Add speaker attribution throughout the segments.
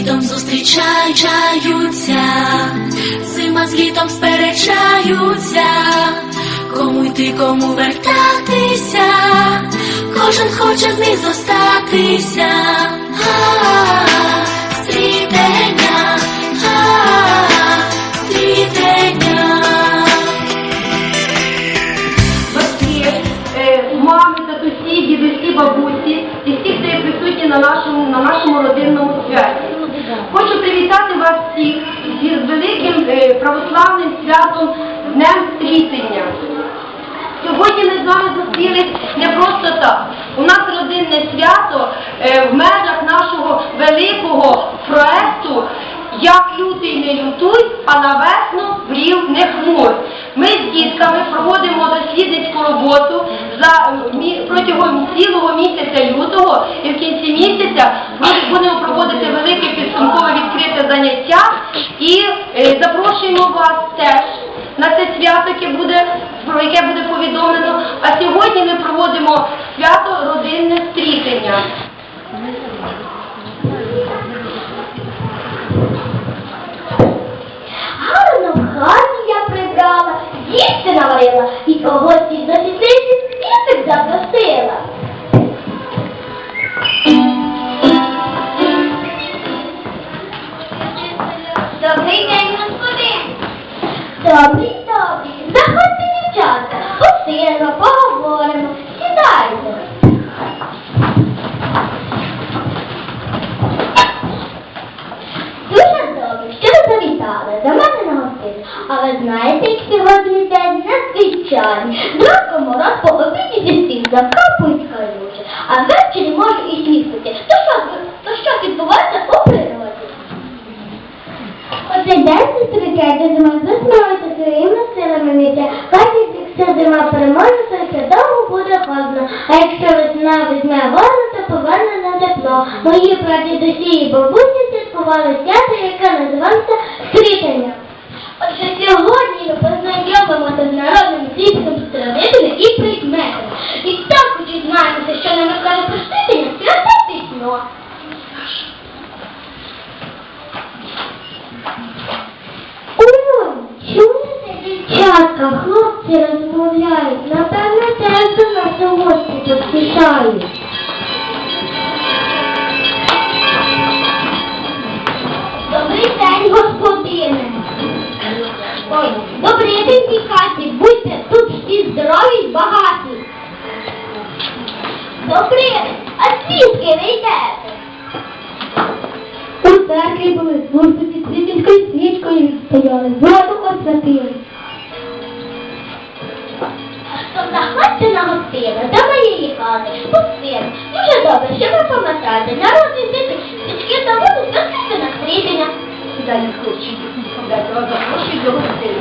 Speaker 1: Літом зустрічаються, зима з літом сперечаються, кому йти, кому вертатися, кожен хоче з них зостатися.
Speaker 2: Православним святом Днем Стрітення. Сьогодні ми з вами зустрілись не просто так. У нас родинне свято е, в межах нашого великого проекту Як лютий не лютуй, а на весну брів не хмур. Ми з дітками проводимо дослідницьку роботу за протягом цілого місяця лютого і в кінці місяця будемо проводити велике підсумкове відкрите заняття і запрошуємо вас теж на це свято, яке буде, про яке буде повідомлено. А сьогодні ми проводимо свято родинне стрітення.
Speaker 3: Гарно в хаті я прибрала, їсти наварила і когось із досвідчень співик запросила. Добрий, добрий. Заходьте, дівчата, посидимо, поговоримо. Сідайте. Дуже добре, що ви завітали до мене на гостину. А ви знаєте, як сьогодні день надзвичайний. Зранку мороз по обіді зі всіх закапують калюжі, а ввечері може і сніг піти. То що, то що відбувається у природі? Оце день зустрічайте зима, заснуйте своїми силами міття. Хай ще довго буде холодно. А якщо весна візьме воду, то поверне на тепло. Мої прадідусі і бабусі святкували свято, яке називається Стрітання. Отже, сьогодні ми познайомимося з народним світом традиціями і прикметами. І також дізнаємося, що нам розкаже про Стрітання святе письмо. Ой, хлопці розмовляють, напевно, теж у гості поспішають. Добрий день, господине. Добрий день, хаті, будьте тут всі здорові й багаті. Добрий день, а звідки ви йдете? У церкві були служби під світінською свічкою стояли, воду освятили. Заходьте на гостину до моєї хати, пустин. Дуже добре, що ви пам'ятаєте. Народні діти, свічки та воду святити на стрітення.
Speaker 2: Далі хлопчик, вас запрошую до гостини.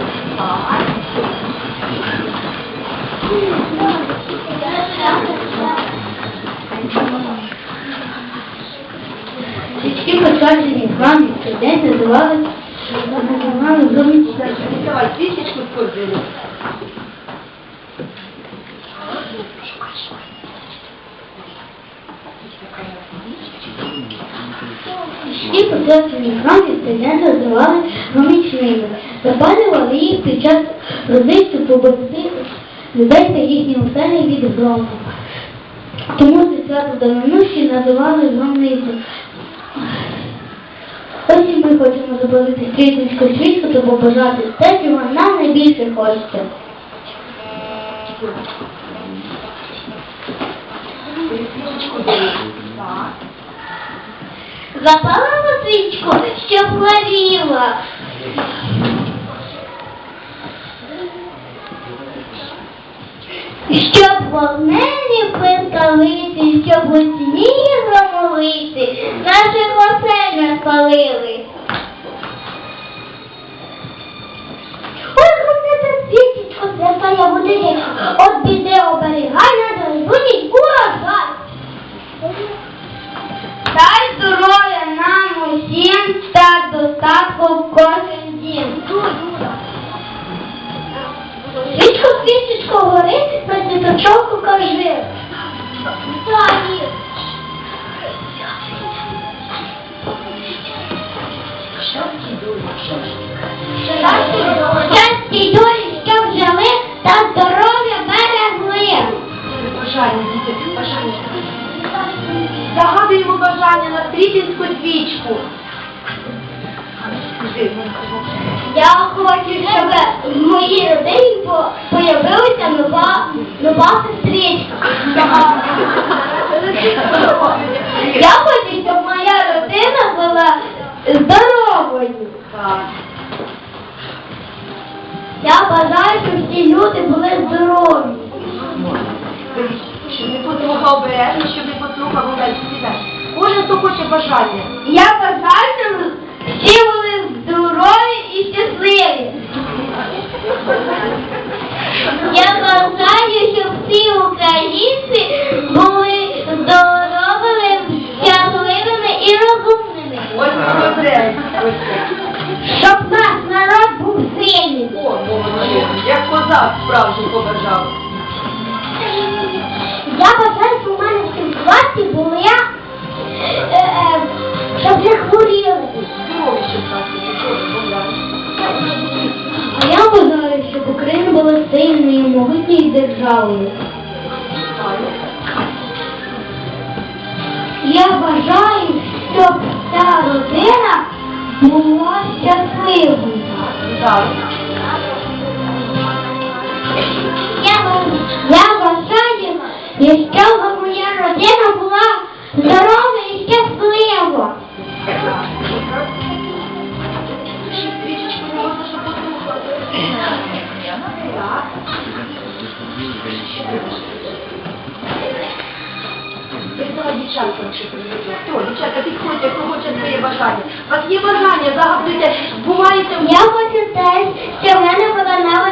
Speaker 3: Свічки посаджені в храмі, цей день називали називали зовнішньою.
Speaker 2: Давай свічечку скоржили.
Speaker 3: Всі посвячені храмі день називали громічними. Запалювали їх під час родичу побудити людей та їхні оселі від грому. Тому це свято давнощі називали громницю. Ось і ми хочемо запалити стрітницьку свічку та побажати те, чого нам найбільше хочеться. Запалила свічку, щоб горіла. Щоб вогнені пискалиці, щоб у сні громовиці, наших оселях палили. Ой, грудниця свічечко, святая водичка, от біди оберігай на будь урожай. всім так достатку в кожен дім. Свічку, свічечку горить, про діточок кажи. Що
Speaker 2: ти думаєш? Загадуємо бажання на стрітинську свічку.
Speaker 3: Я хочу, щоб в моїй родині по- появилася нова, нова сестричка. Я хочу, щоб моя родина була здоровою. Я бажаю, щоб всі люди були здорові.
Speaker 2: Щоб не послухав обережно, щоб не послухав сідай. Кожен, хто хоче бажання.
Speaker 3: Я бажаю, всі були здорові і щасливі. Я бажаю, щоб всі українці були здоровими, щасливими і розумними.
Speaker 2: Ось добре.
Speaker 3: Щоб наш народ був сильним.
Speaker 2: О, молодець. Як козак справжній побажав.
Speaker 3: Я бажаю, мене в цій класі були, е, е, щоб не
Speaker 2: не
Speaker 3: А я бажаю, щоб Україна була сильною, могутньою державою. Я бажаю, щоб ця родина була щасливою. Я, я щоб моя родина була здорова і щаслива.
Speaker 2: Дівчатка. Хто? Дівчатка, підходьте, хто хоче своє бажання. У вас є бажання, загадуйте, буваєте
Speaker 3: Я хочу теж, щоб в мене була нова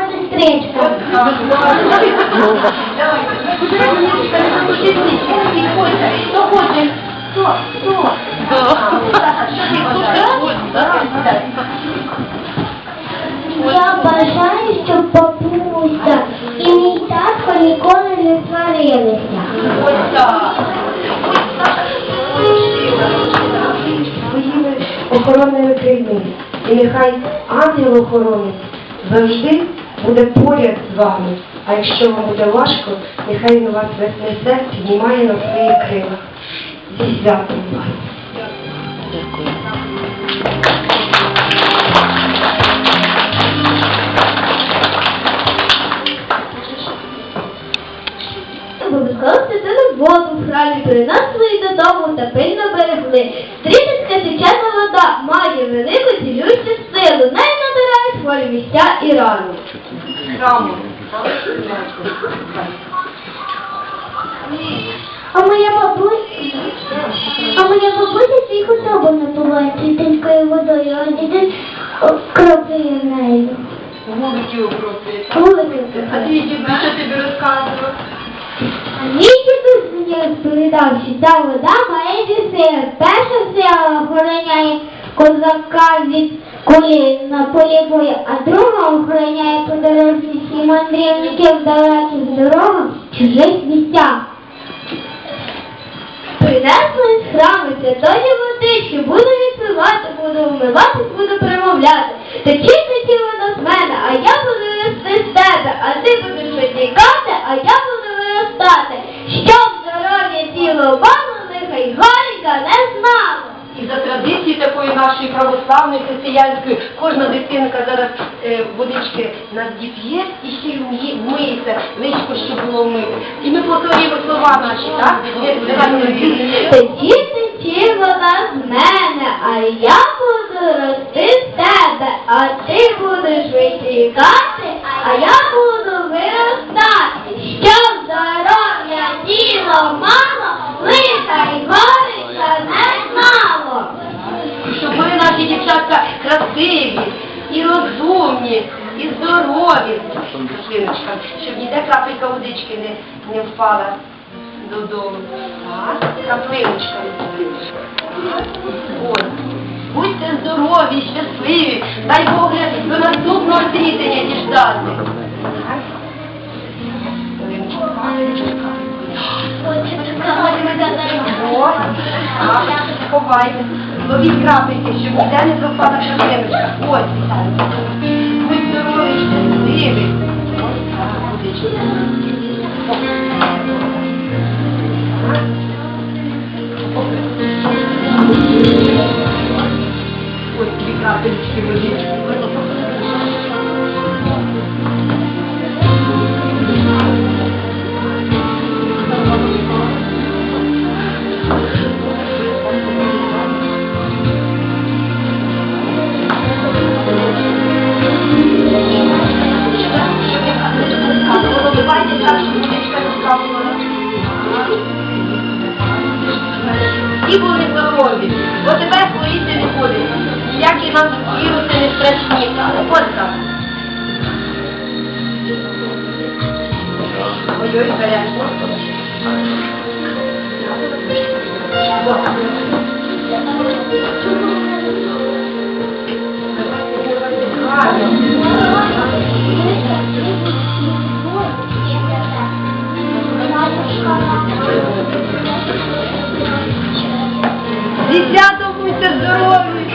Speaker 3: Я бажаю, щоб бабуся і мій татко ніколи не сварилися.
Speaker 2: Ось так.
Speaker 4: Своїми охоронними. І нехай ангел-охоронець завжди буде поряд з вами. А якщо вам буде важко, нехай він вас несе, піднімає на своїх крилах. Зі святом вас.
Speaker 3: Воду в храмі, принесли її додому та пильно берегли. Стрітицька течена вода має велику цілющу силу, нею надирають хворі місця і рани. А моя бабуся, а моя бабуся свій худобу напуває світинською водою, а дідусь кропує нею.
Speaker 2: Окроплюють.
Speaker 3: Вулицю.
Speaker 2: А твій дідусь що тобі розказував?
Speaker 3: Мій дідусь мені розповідав, що ця вода має сили. Перша сила охороняє козака від кулі на полі бою, а друга охороняє подорожників і мандрівників далеких дорогах в чужих місцях. Принесли з храму святої водички, буду відпивати, буду вмиватись, буду примовляти. Течіть ті вода з мене, а я буду вирости з тебе, а ти будеш витікати, а я буду виростати. Щоб здоров'я тіло мало, нехай горіка не знало.
Speaker 2: І за традиції такої нашої православної християнської, кожна дитинка зараз е, водички на п'є і ще й вміє- личко, щоб було вмити. І ми повторюємо слова наші, так? Е, давайте ми-
Speaker 3: Течіть течі вода з мене, а я буду рости з тебе, а ти будеш витікати, а я буду виростати. Щоб здоров'я тіло мало, лиха й горіша знало.
Speaker 2: щоб були наші дівчатка красиві і розумні, і здорові. Щоб ніде крапелька водички не, не впала додому. Краплиночка. Будьте здорові, щасливі. Дай Бог до наступного світення діждати. О, так. ховайте, ловіть крапельки, щоб ніде не пропала краплиночка. Ось, Віталій. Будь здоровий, щасливий. Ось так, водичка. Ось дві крапельки водички. Всі були здорові, бо тебе хворіти не буде. Ніякі нам віруси не страшні, от так. Ой-ой, гарячо. Зі будьте здорові!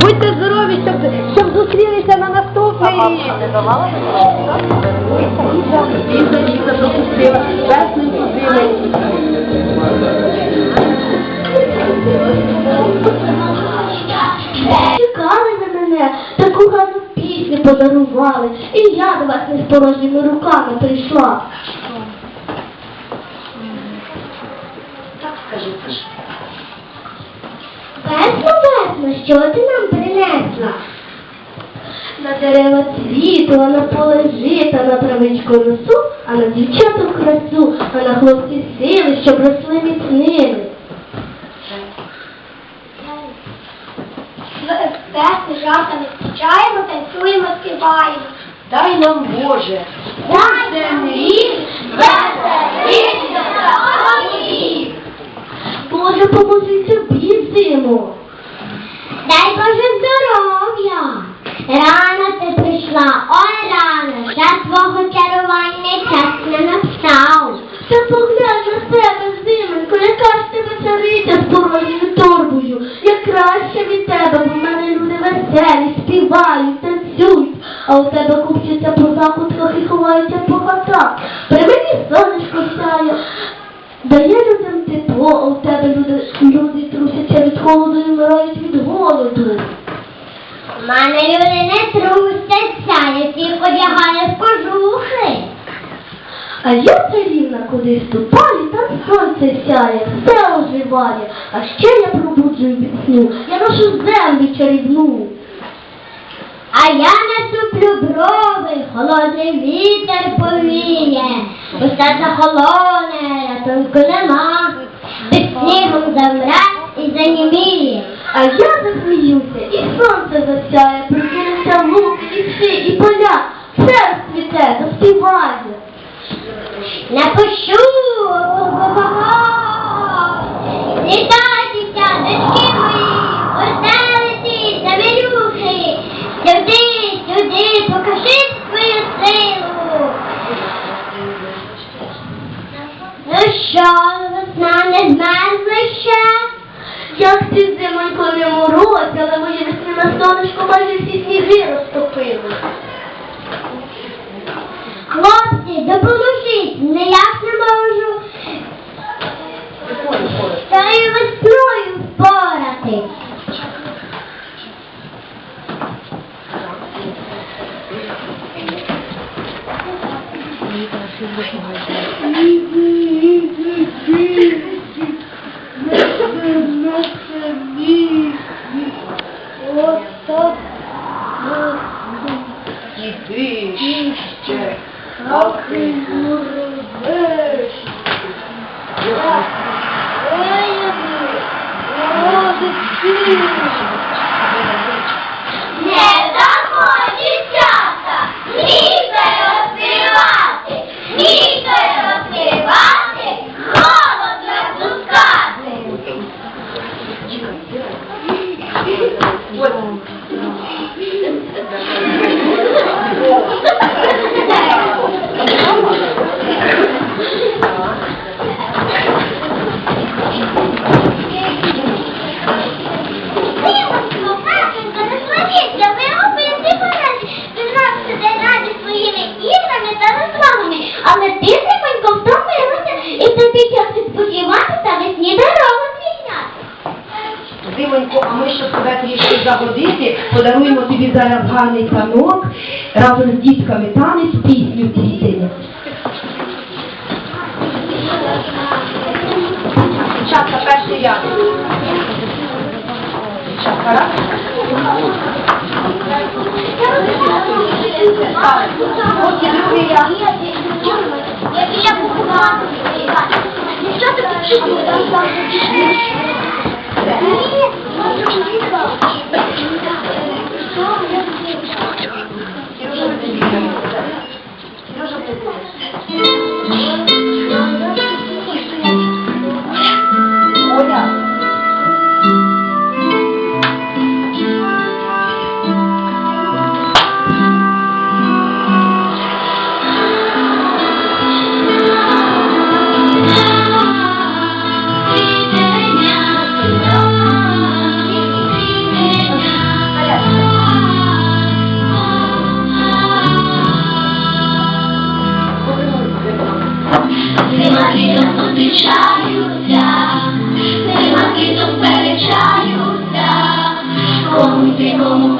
Speaker 2: Будьте здорові, щоб, щоб зустрілися на наступний рік. Ліза, Ліза.
Speaker 3: Чекали на мене, таку гарну пісню подарували, і я до вас не з порожніми руками прийшла. Що ти нам принесла? На дерева цвіту, а на поле жита, на травичку росу, а на дівчаток красу, а на хлопці сили, щоб росли міцними. Весно, жартами зустрічаємо, танцюємо, співаємо.
Speaker 2: Дай нам Боже.
Speaker 3: Кожен рік веселіше за Боже, поможи собі зиму. Дай Боже здоров'я. Рано ти прийшла, ой рано, ще твого чарування час не настав. Та поглянь на себе, зименько, яка ж тебе цариця з порожньою торбою. Я краще від тебе, бо в мене люди веселі, співають, танцюють, а у тебе купчаться по закутках і ховаються по хатах. При мені сонечко сяє, Дає людям тепло, а у тебе люди, люди трусяться від холоду і вмирають. У мене люди не трусяться, я всіх одягаю кожухи. А я царівна куди ступаю, там сонце сяє, все оживає, а ще я пробуджую від сну, я ношу землю чарівну. А я насуплю брови, холодний вітер повіє, усе захолоне, рятунку нема, під снігом замре і заніміє. А я засміюся, і сонце засяє, прокинуться луки, ліси і поля, все розцвіте, заспіває. Не пущу, літайтеся, дочки мої, оселиці, завірюхи, сюди, сюди, покажи свою силу. Ну що, всі розтопили. Хлопці, допоможіть, не можу. Сережа, contigo,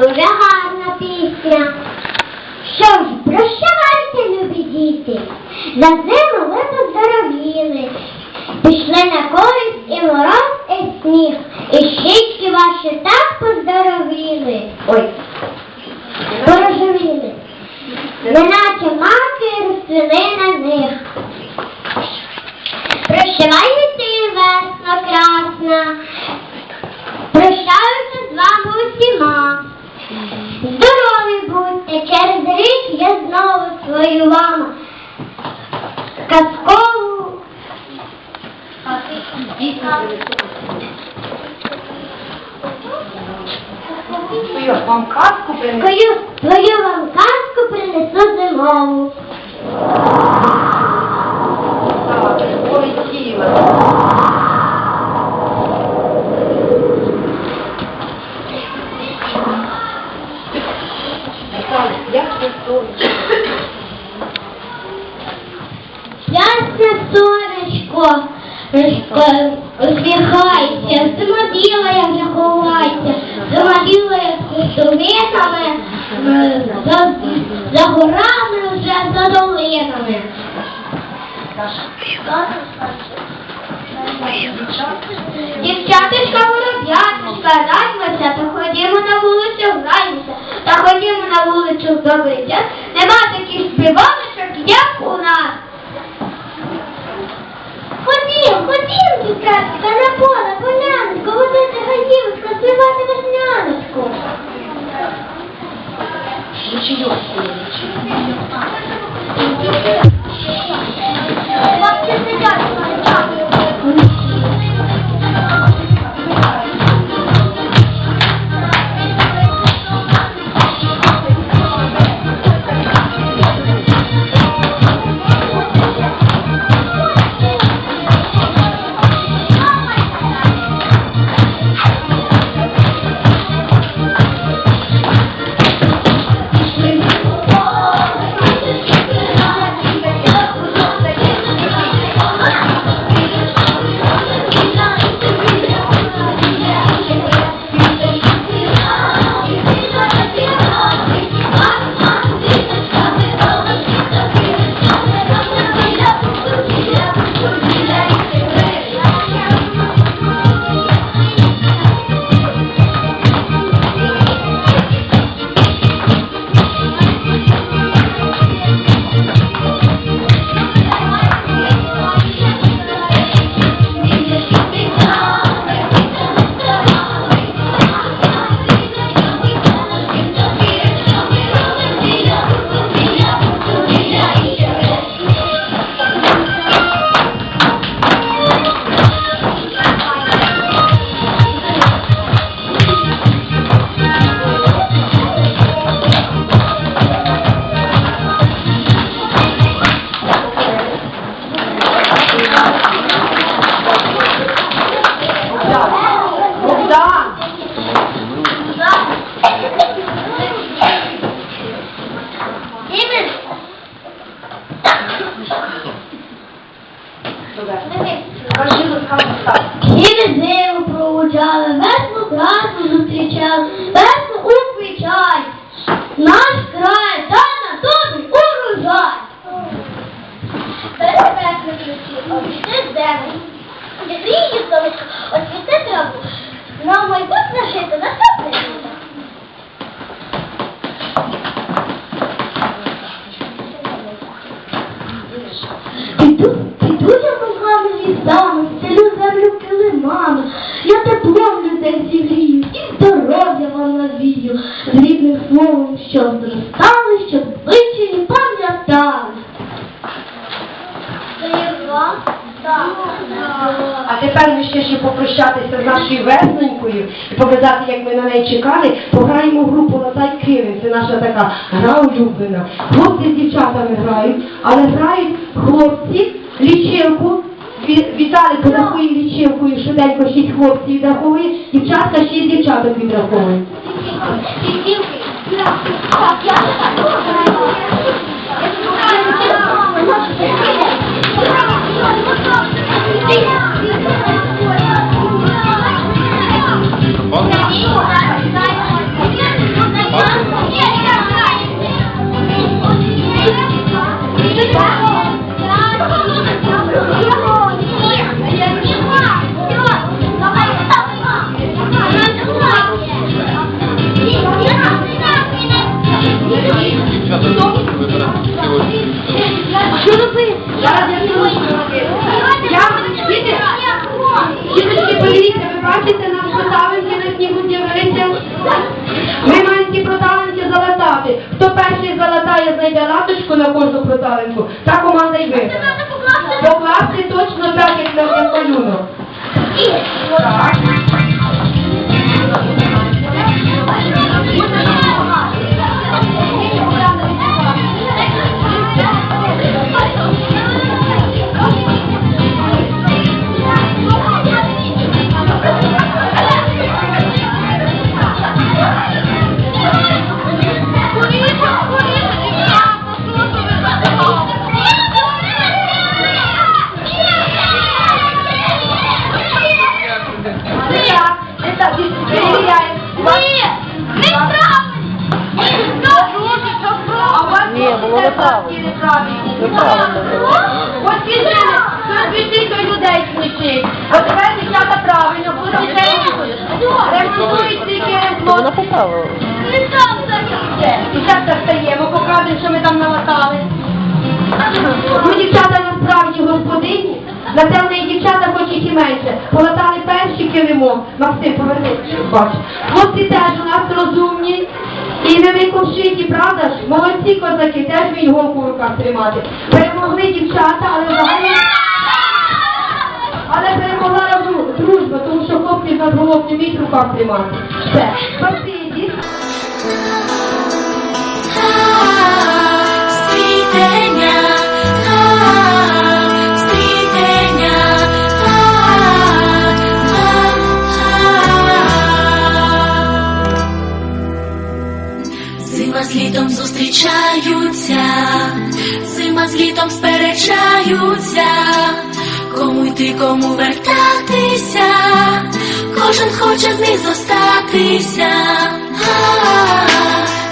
Speaker 2: дуже гарна пісня. Що ж, прощавайте, любі діти.
Speaker 3: Хлопці
Speaker 2: Кажи, розказуй так.
Speaker 3: Проводжали, весну красу зустрічали, весну у Наш край та на добрий урожай. Перепекли ключі, обійшли землю. Зігріє сонечко, освіти траву. На майбутнє жити наступне літо. Піду, піду я ногами лісами, стелю землю килимами, я теплом людей зігрію і здоров'я вам навію, з рідним словом, що зростали, щоб звичаї пам'ятали.
Speaker 4: А тепер ми ще ще попрощатися з нашою весненькою і ми на неї чекали. Пограємо групу Назай Кривень. Це наша така гра улюблена. Хлопці з дівчатами грають, але грають хлопці лічилку. Ві- Віталій порахує лічилкою, швиденько шість хлопців відраховує, дівчатка шість дівчаток відраховує.
Speaker 3: Так, я Що робити?
Speaker 2: Зараз я на кожну проталинку, та команда й подивіться, Покласти? Точно так, як на снігу з'явилися. дівчата правильно, бо ремонтують тільки Вона поправила. Ну, не там зайде. Дівчата встаємо, покажемо, що ми там налатали. Ми дівчата насправді господині, на те в неї дівчата хоч і менше. Полатали перші килимо. Максим, повернись, бач. Хлопці теж у нас розумні. І не виковшиті, правда ж? Молодці козаки, теж мій голку в руках тримати. Перемогли дівчата, але взагалі... Але перемогла разу- дружба, тому що хлопці в нас голов не вміють руках тримати. Все. Спасибі.
Speaker 1: Зима з літом зустрічаються, зима з літом сперечаються, кому йти, кому вертатися, кожен хоче з них зостатися. А, Стрітення,